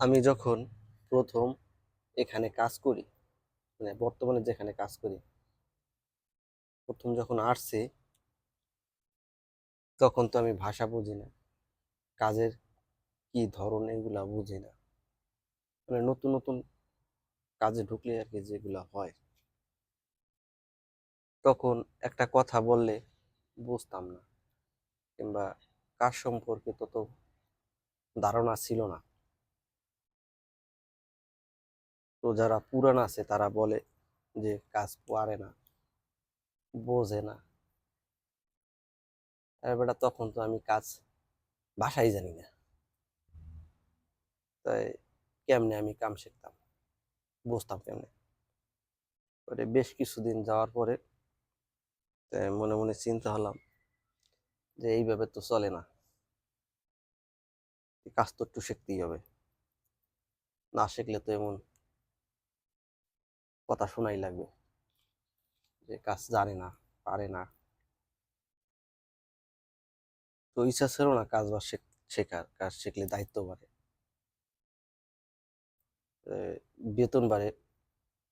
আমি যখন প্রথম এখানে কাজ করি মানে বর্তমানে যেখানে কাজ করি, প্রথম যখন আসছি, তখন তো আমি ভাষা বুঝি না, কাজের কি ধরন এগুলা বুঝি না। মানে নতুন নতুন কাজে ঢুকলে আর কি যেগুলা হয়। তখন একটা কথা বললে বুঝতাম না, কিংবা কাজ সম্পর্কে তত ধারণা ছিল না। তো যারা পুরান আছে, তারা বলে যে, কাজ পারে না, বোঝে না। আর বেটা, তখন তো আমি কাজ ভাষাই জানি না। তাই কেমনে আমি কাম শিখতাম? বুঝতাম কেমনে? পরে বেশ কিছুদিন যাওয়ার পরে মনে মনে চিন্তা হলাম যে, এইভাবে তো চলে না। কাজ তো একটু শিখতেই হবে। না শিখলে তো এমন কথা শোনাই লাগবে। যে কাজ জানে না পারে না। তো ইচ্ছা ছিল না কাজ শেখ- শেখার কাজ শিখলে দায়িত্ব বাড়ে। বেতন বাড়ে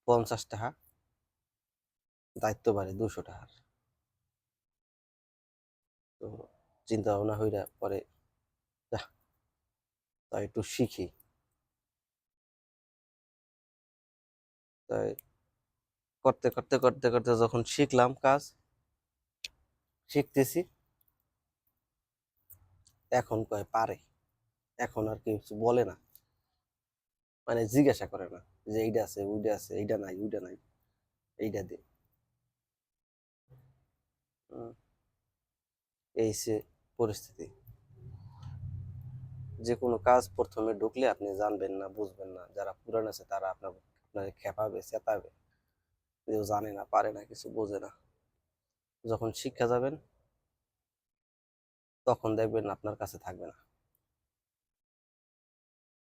পঞ্চাশ টাকা দায়িত্ব বাড়ে দুশো টাকার। তো চিন্তা ভাবনা হইরা পরে যাহ, তাই একটু শিখি। তাই করতে করতে করতে করতে যখন শিখলাম কাজ, শিখতেছি। এখন কয় পারে? এখন আর কিছু বলে না। মানে জিজ্ঞাসা করে না যে এইটা আছে ওইটা আছে এইটা নাই ওইটা নাই এইটা দে। এই সে পরিস্থিতি। যে কোনো কাজ প্রথমে ঢুকলে আপনি জানবেন না, বুঝবেন না, যারা পুরান আছে তারা আপনার আপনাকে খেপাবে চেতাবে কেউ জানে না, পারে না, কিছু বোঝে না। যখন শিক্ষা যাবেন, তখন দেখবেন আপনার কাছে থাকবে না।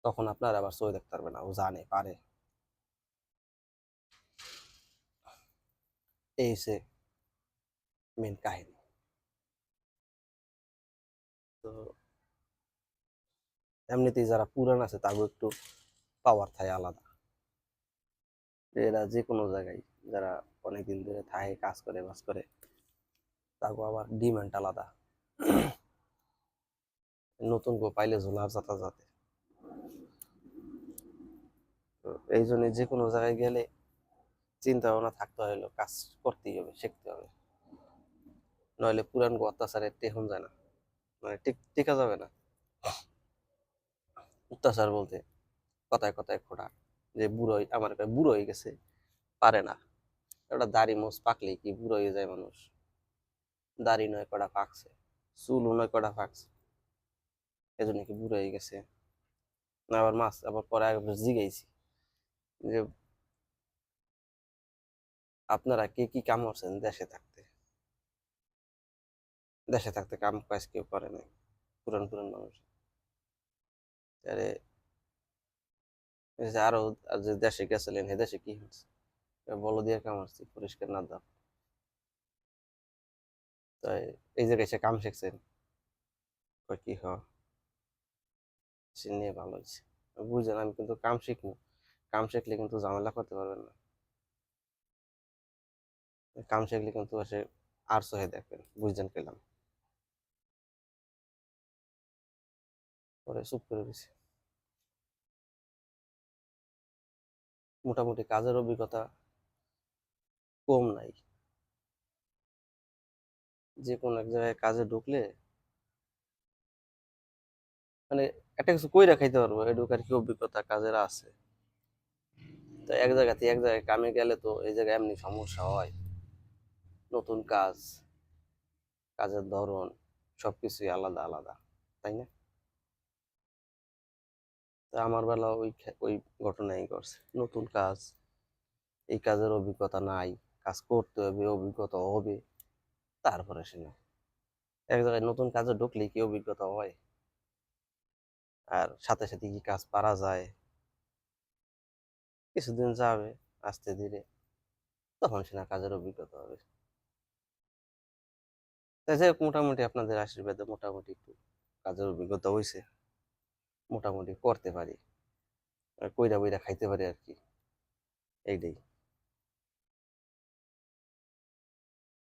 তখন আপনার আবার সই দেখতে পারবে না, ও জানে, পারে। এই সে মেন কাহিনী। তো এমনিতেই যারা পুরান আছে, তারও একটু পাওয়ার থাকে আলাদা। এরা যে কোনো জায়গায় যারা অনেকদিন ধরে থাকে, কাজ করে, বাস করে তারপর আবার ডিমান্ড আলাদা। নতুন কেউ পাইলে ঝোলার যাতা। যাতে এই জন্য যে কোনো জায়গায় গেলে চিন্তা ভাবনা থাকতে হইল, কাজ করতেই হবে, শিখতে হবে। নইলে পুরান গো অত্যাচারে টেহন যায় না। মানে টিকা যাবে না। অত্যাচার বলতে কথায় কথায় খোটা যে বুড়ো আমার বুড়ো হয়ে গেছে, পারে না। একটা দাড়ি মোজ পাকলেই কি বুড়ো হয়ে যায় মানুষ? দাড়ি নয় কটা পাকছে চুলও নয় কটা পাকছে। এজন্য কি বুড়ো হয়ে গেছে? না, আবার মাছ, আবার পরে একবার জিগাইছি যে আপনারা কে কি কাম করছেন দেশে থাকতে? দেশে থাকতে কাম কাজ কেউ করে নাই, পুরান পুরান মানুষ। আরে আরও যে দেশে গেছিলেন হে দেশে কি হচ্ছে বলো দিয়ে কাম আসছি পরিষ্কার না দাও। তাই এই জায়গায় এসে কাম শিখছেন? কি হ সে নিয়ে ভালো হয়েছে। বুঝলেন আমি কিন্তু কাম শিখব। কাম শিখলে কিন্তু ঝামেলা করতে পারবেন না। কাম শিখলে কিন্তু এসে আর সহে দেখবেন। বুঝলেন পেলাম পরে চুপ করে গেছি মোটামুটি কাজের অভিজ্ঞতা কম নাই। যে কোনো এক জায়গায় কাজে ঢুকলে মানে একটা কিছু কইরা খাইতে পারব এডুকার কি অভিজ্ঞতা কাজের আছে। তো এক জায়গাতে এক জায়গায় কামে গেলে তো এই জায়গায় এমনি সমস্যা হয়। নতুন কাজ, কাজের ধরন, সবকিছুই আলাদা আলাদা, তাই না? আমার বেলা ওই ওই ঘটনাই করছে নতুন কাজ, এই কাজের অভিজ্ঞতা নাই, কাজ করতে হবে অভিজ্ঞতা হবে, তারপরে সে না। এক জায়গায় নতুন কাজে ঢুকলে কি অভিজ্ঞতা হয়? আর সাথে সাথে কি কাজ পারা যায়? কিছুদিন যাবে, আস্তে ধীরে, তখন সে না কাজের অভিজ্ঞতা হবে। তাই যাই মোটামুটি আপনাদের আশীর্বাদে মোটামুটি একটু কাজের অভিজ্ঞতা হয়েছে মোটামুটি করতে পারি। কইরা বইরা খাইতে পারি আর কি। এইটাই।